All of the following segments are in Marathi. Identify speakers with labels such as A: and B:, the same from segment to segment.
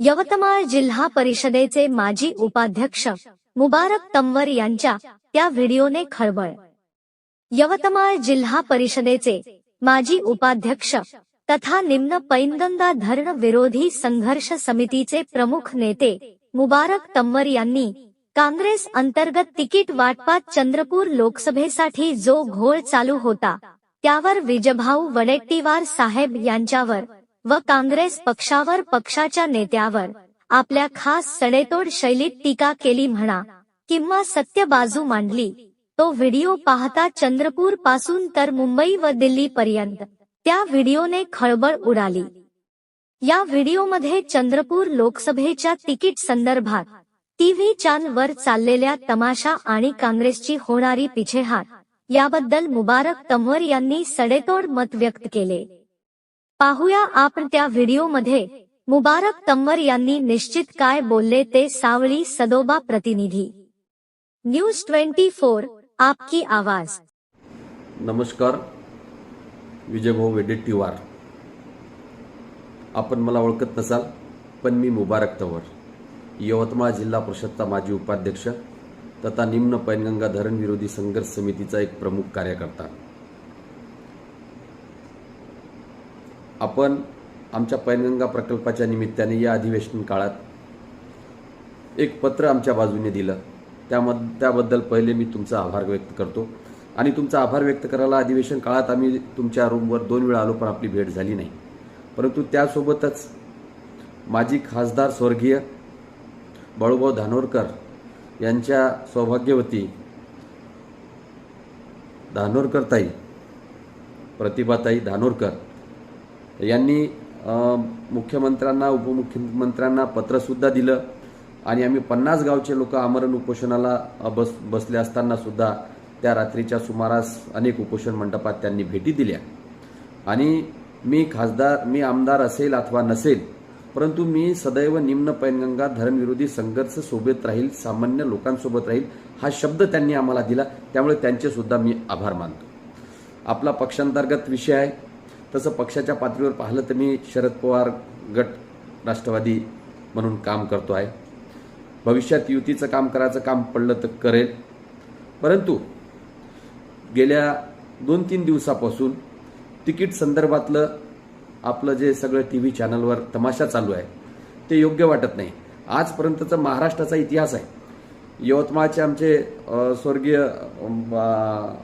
A: यवतमाळ जिल्हा परिषदेचे माजी उपाध्यक्ष मुबारक तंवर यांच्या त्या व्हिडिओने खळबळ. यवतमाळ जिल्हा परिषदेचे माजी उपाध्यक्ष तथा निम्न पैनगंगा धरण विरोधी संघर्ष समितीचे प्रमुख नेते मुबारक तंवर यांनी काँग्रेस अंतर्गत तिकीट वाटपात चंद्रपूर लोकसभेसाठी जो घोळ चालू होता त्यावर विजभाऊ वडेट्टीवार साहेब यांच्यावर व काँग्रेस पक्षावर पक्षाच्या नेत्यावर आपल्या खास सडेतोड शैलीत टीका केली म्हणा किंवा सत्य बाजू मांडली तो व्हिडिओ पाहता चंद्रपूरपासून तर मुंबई व दिल्ली पर्यंत त्या व्हिडिओने खळबळ उडाली. या व्हिडिओमध्ये चंद्रपूर लोकसभेच्या तिकीट संदर्भात टीव्ही वर चाललेल्या तमाशा आणि काँग्रेसची होणारी पिछेहाट याबद्दल मुबारक तंवर यांनी सडेतोड मत व्यक्त केले. पाहूया आपण त्या व्हिडिओमध्ये मुबारक तंवर यांनी निश्चित काय बोलले ते सावळी सदोबा प्रतिनिधी. न्यूज ट्वेंटी फोर आपकी आवाज.
B: नमस्कार विजयभाऊ वेडेट्टीवार आपण मला ओळखत नसाल पण मी मुबारक तंवर. यवतमाळ जिल्हा परिषदचा माजी उपाध्यक्ष तथा निम्न पैनगंगा धरण विरोधी संघर्ष समितीचा एक प्रमुख कार्यकर्ता. आपण आमच्या पैनगंगा प्रकल्पाच्या निमित्ताने या अधिवेशन काळात एक पत्र आमच्या बाजूने दिलं. त्यामध त्याबद्दल पहिले मी तुमचा आभार व्यक्त करतो. आणि तुमचा आभार व्यक्त करायला अधिवेशन काळात आम्ही तुमच्या रूमवर दोन वेळा आलो पण आपली भेट झाली नाही. परंतु त्यासोबतच माजी खासदार स्वर्गीय बाळूभाऊ धानोरकर यांच्या सौभाग्यवती धानोरकर ताई प्रतिभाताई धानोरकर यांनी मुख्यमंत्र्यांना उपमुख्यमंत्र्यांना पत्रसुद्धा दिलं. आणि आम्ही पन्नास गावचे लोक आमरण उपोषणाला बस बसले असताना सुद्धा त्या रात्रीच्या सुमारास अनेक उपोषण मंडपात त्यांनी भेटी दिल्या. आणि मी खासदार मी आमदार असेल अथवा नसेल परंतु मी सदैव निम्न पैनगंगा धरणविरोधी संघर्ष सोबत राहील सामान्य लोकांसोबत राहील हा शब्द त्यांनी आम्हाला दिला. त्यामुळे त्यांचे सुद्धा मी आभार मानतो. आपला पक्षांतर्गत विषय आहे. तसं पक्षाच्या पातळीवर पाहिलं तर मी शरद पवार गट राष्ट्रवादी म्हणून काम करतो आहे. भविष्यात युतीचं काम करायचं काम पडलं तर करेल. परंतु गेल्या दोन तीन दिवसापासून तिकीट संदर्भातलं आपलं जे सगळं टी व्ही चॅनलवर तमाशा चालू आहे ते योग्य वाटत नाही. आजपर्यंतचा महाराष्ट्राचा इतिहास आहे. यवतमाळचे आमचे स्वर्गीय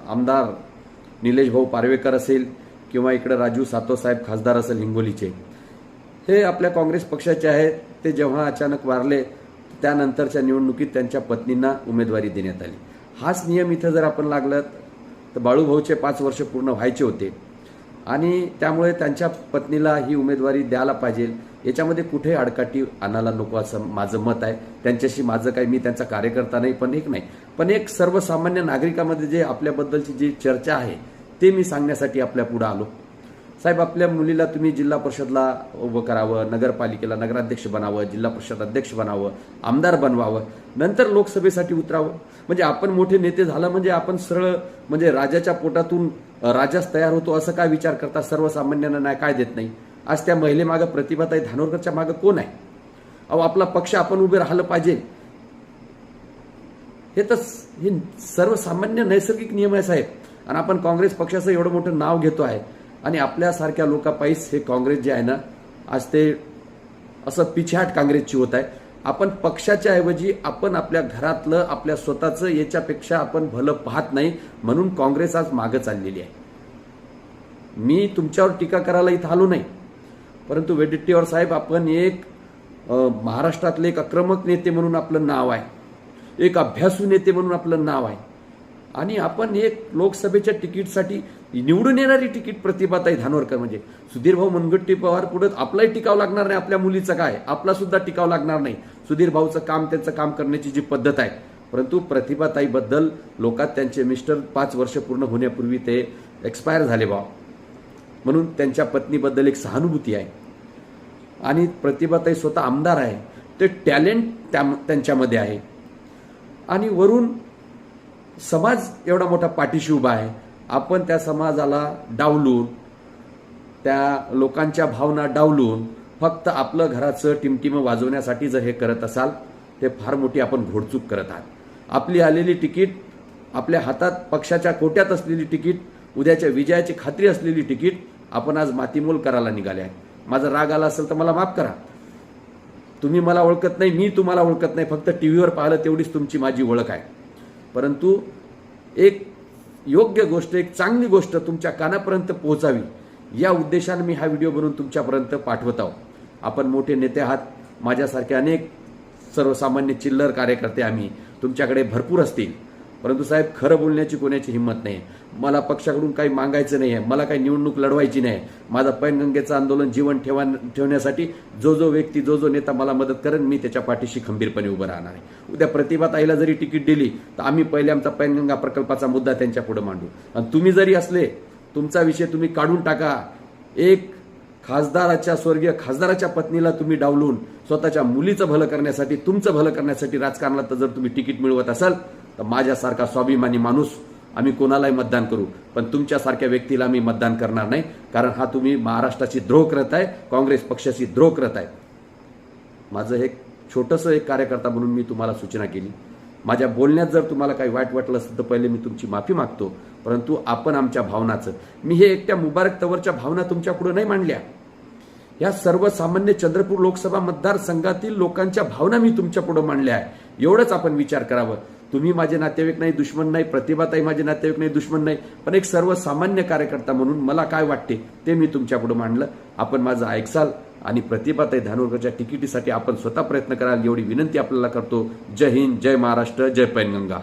B: आमदार निलेश भाऊ पारवेकर असेल किंवा इकडे राजू सातोसाहेब खासदार असेल हिंगोलीचे. हे आपल्या काँग्रेस पक्षाचे आहेत. ते जेव्हा अचानक वारले त्यानंतरच्या निवडणुकीत त्यांच्या पत्नींना उमेदवारी देण्यात आली. हाच नियम इथं जर आपण लागलं तर बाळूभाऊचे पाच वर्ष पूर्ण व्हायचे होते. आणि त्यामुळे त्यांच्या पत्नीला ही उमेदवारी द्यायला पाहिजे. याच्यामध्ये कुठे आडकाठी आणायला नको असं माझं मत आहे. त्यांच्याशी माझं काही मी त्यांचा कार्यकर्ता नाही पण एक नाही. पण एक सर्वसामान्य नागरिकामध्ये जे आपल्याबद्दलची जी चर्चा आहे ते मी सांगण्यासाठी आपल्या पुढे आलो. साहेब आपल्या मुलीला तुम्ही जिल्हा परिषदला उभं करावं नगरपालिकेला नगराध्यक्ष बनावं जिल्हा परिषद अध्यक्ष बनावं आमदार बनवावं नंतर लोकसभेसाठी उतरावं. म्हणजे आपण मोठे नेते झालं म्हणजे आपण सरळ म्हणजे राजाच्या पोटातून राजाच तयार होतो असं काय विचार करता सर्वसामान्यांना नाही काय देत नाही? आज त्या महिलेमागं प्रतिभाताई धानोरकरच्या मागं कोण आहे? अहो आपला पक्ष आपण उभे राहिलं पाहिजे. हे तर हे सर्वसामान्य नैसर्गिक नियम आहे साहेब. आणि आपण काँग्रेस पक्षाचं एवढं मोठं नाव घेतो आहे. आणि आपल्यासारख्या लोकांपायीच हे काँग्रेस जे आहे ना आज ते असं पिछाट काँग्रेसची होत आहे. आपण पक्षाच्या ऐवजी आपण आपल्या घरातलं आपल्या स्वतःचं याच्यापेक्षा आपण भलं पाहत नाही म्हणून काँग्रेस आज मागं चाललेली आहे. मी तुमच्यावर टीका करायला इथं आलो नाही. परंतु वेडेट्टीवर साहेब आपण एक महाराष्ट्रातले एक आक्रमक नेते म्हणून आपलं नाव आहे. एक अभ्यासू नेते म्हणून आपलं नाव आहे. आणि आपण एक लोकसभेच्या तिकीटसाठी निवडून येणारी तिकीट प्रतिभाताई धानोरकर म्हणजे. सुधीरभाऊ मुनगट्टी पवार पुढे आपलाही टिकाव लागणार नाही आपल्या मुलीचं काय? आपला सुद्धा टिकाव लागणार नाही. सुधीर भाऊचं काम त्यांचं काम करण्याची जी पद्धत आहे. परंतु प्रतिभाताईबद्दल लोकात त्यांचे मिस्टर पाच वर्ष पूर्ण होण्यापूर्वी ते एक्सपायर झाले बा म्हणून त्यांच्या पत्नीबद्दल एक सहानुभूती आहे. आणि प्रतिभाताई स्वतः आमदार आहे. ते टॅलेंट त्या त्यांच्यामध्ये आहे. आणि वरून समाज एवढा मोठा पाठीशी उभा आहे. आपण त्या समाजाला डावलून त्या लोकांच्या भावना डावलून फक्त आपलं घराचं टिमटिम वाजवण्यासाठी जर हे करत असाल ते फार मोठी आपण घोडचूक करत आहात. आपली आलेली तिकीट आपल्या हातात पक्षाच्या कोट्यात असलेली तिकीट उद्याच्या विजयाची खात्री असलेली तिकीट आपण आज मातीमोल करायला निघाले आहे. माझा राग आला असेल तर मला माफ करा. तुम्ही मला ओळखत नाही मी तुम्हाला ओळखत नाही फक्त टी व्हीवर पाहिलं तेवढीच तुमची माझी ओळख आहे. परंतु एक योग्य गोष्ट एक चांगली गोष्ट तुमच्या कानापर्यंत पोहोचावी. या उद्देशाने मी हा व्हिडिओ बनवून तुमच्यापर्यंत पाठवत आहो. आपण मोठे नेते आहात. माझ्यासारखे अनेक सर्वसामान्य चिल्लर कार्यकर्ते आम्ही तुमच्याकडे भरपूर असतील. परंतु साहेब खरं बोलण्याची कोणाची हिंमत नाही. मला पक्षाकडून काही मागायचं नाही आहे मला काही निवडणूक लढवायची नाही. माझं पैनगंगेचं आंदोलन जीवन ठेवा ठेवण्यासाठी जो जो व्यक्ती जो जो नेता मला मदत करेन मी त्याच्या पाठीशी खंबीरपणे उभं राहणार आहे. उद्या प्रतिभाताईला जरी तिकीट दिली तर आम्ही पहिले आमचा पैनगंगा प्रकल्पाचा मुद्दा त्यांच्या पुढे मांडू. आणि तुम्ही जरी असले तुमचा विषय तुम्ही काढून टाका. एक खासदाराच्या स्वर्गीय खासदाराच्या पत्नीला तुम्ही डावलून स्वतःच्या मुलीचं भलं करण्यासाठी तुमचं भलं करण्यासाठी राजकारणात जर तुम्ही तिकीट मिळवत असाल तर माझ्यासारखा स्वाभिमानी माणूस आम्ही कोणालाही मतदान करू पण तुमच्यासारख्या व्यक्तीला आम्ही मतदान करणार नाही कारण हा तुम्ही महाराष्ट्राची द्रोह करत आहे काँग्रेस पक्षाची द्रोह करत आहे. माझं एक छोटंसं एक कार्यकर्ता म्हणून मी तुम्हाला सूचना केली. माझ्या बोलण्यात जर तुम्हाला काही वाईट वाटलं असेल तर पहिले मी तुमची माफी मागतो परंतु आपण आमच्या भावनाचं मी हे एकट्या मुबारक तवरच्या भावना तुमच्यापुढं नाही मांडल्या. या सर्वसामान्य चंद्रपूर लोकसभा मतदारसंघातील लोकांच्या भावना मी तुमच्यापुढे मांडल्या आहे. एवढंच आपण विचार करावं. तुम्ही माझे नातेवाईक नाही दुश्मन नाही प्रतिभाताई माझे नातेवाईक नाही दुश्मन नाही पण एक सर्वसामान्य कार्यकर्ता म्हणून मला काय वाटते ते मी तुमच्यापुढे मांडलं. आपण माझं ऐकसाल आणि प्रतिभाताई धानोरकरच्या तिकिटीसाठी आपण स्वतः प्रयत्न कराल एवढी विनंती आपल्याला करतो. जय हिंद जय महाराष्ट्र जय पैनगंगा.